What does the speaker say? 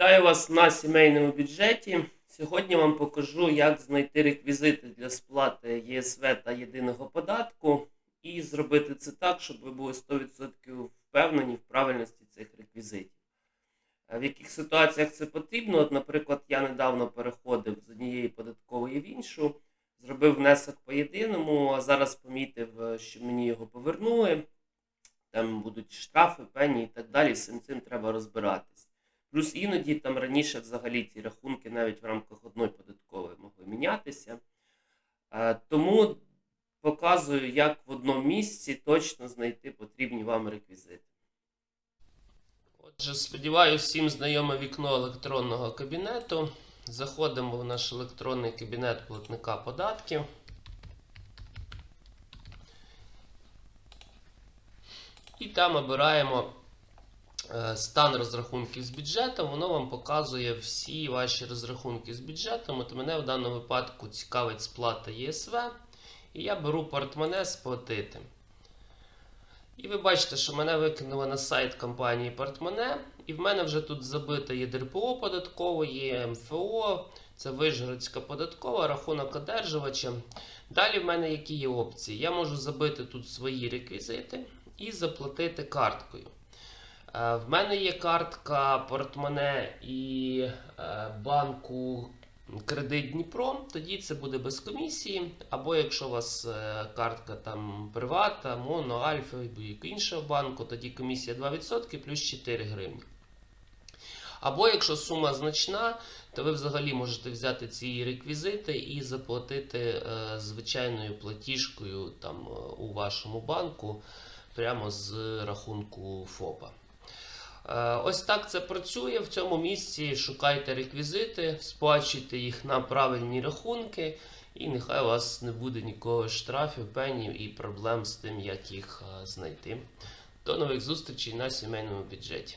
Вітаю вас на сімейному бюджеті. Сьогодні вам покажу, як знайти реквізити для сплати ЄСВ та єдиного податку і зробити це так, щоб ви були 100% впевнені в правильності цих реквізитів. В яких ситуаціях це потрібно? От, наприклад, я недавно переходив з однієї податкової в іншу, зробив внесок по єдиному, а зараз помітив, е, що мені його повернули. Там будуть штрафи, пені і так далі. З цим треба розбиратись. Плюс іноді там раніше взагалі ці рахунки навіть в рамках одної податкової могли мінятися. Е, Тому показую, як в одному місці точно знайти потрібні вам реквізити. Отже, сподіваюся, всім знайоме вікно електронного кабінету. Заходимо в наш електронний кабінет платника податків. І там обираємо стан розрахунків з бюджетом. Воно вам показує всі ваші розрахунки з бюджетом. От мене в даному випадку цікавить сплата ЄСВ. І я беру портмоне сплатити. І ви бачите, що мене викинуло на сайт компанії Портмоне, і в мене вже тут забито є ДРПО податкової, МФО, це Вижгородська податкова, рахунок одержувача. Далі в мене які є опції? Я можу забити тут свої реквізити і заплатити карткою. Е, В мене є картка портмоне і е, банку Кредит Дніпро, тоді це буде без комісії. Або якщо у вас е, картка там Привата, Моно, Альфа або іншого банку, тоді комісія 2% плюс 4 гривні. Або якщо сума значна, то ви взагалі можете взяти ці реквізити і заплатити звичайною платіжкою там, у вашому банку прямо з рахунку ФОПа. Е, Ось так це працює. В цьому місці шукайте реквізити, сплачуйте їх на правильні рахунки, і нехай у вас не буде нікого штрафів, пенів і проблем з тим, як їх е, знайти. До нових зустрічей на сімейному бюджеті.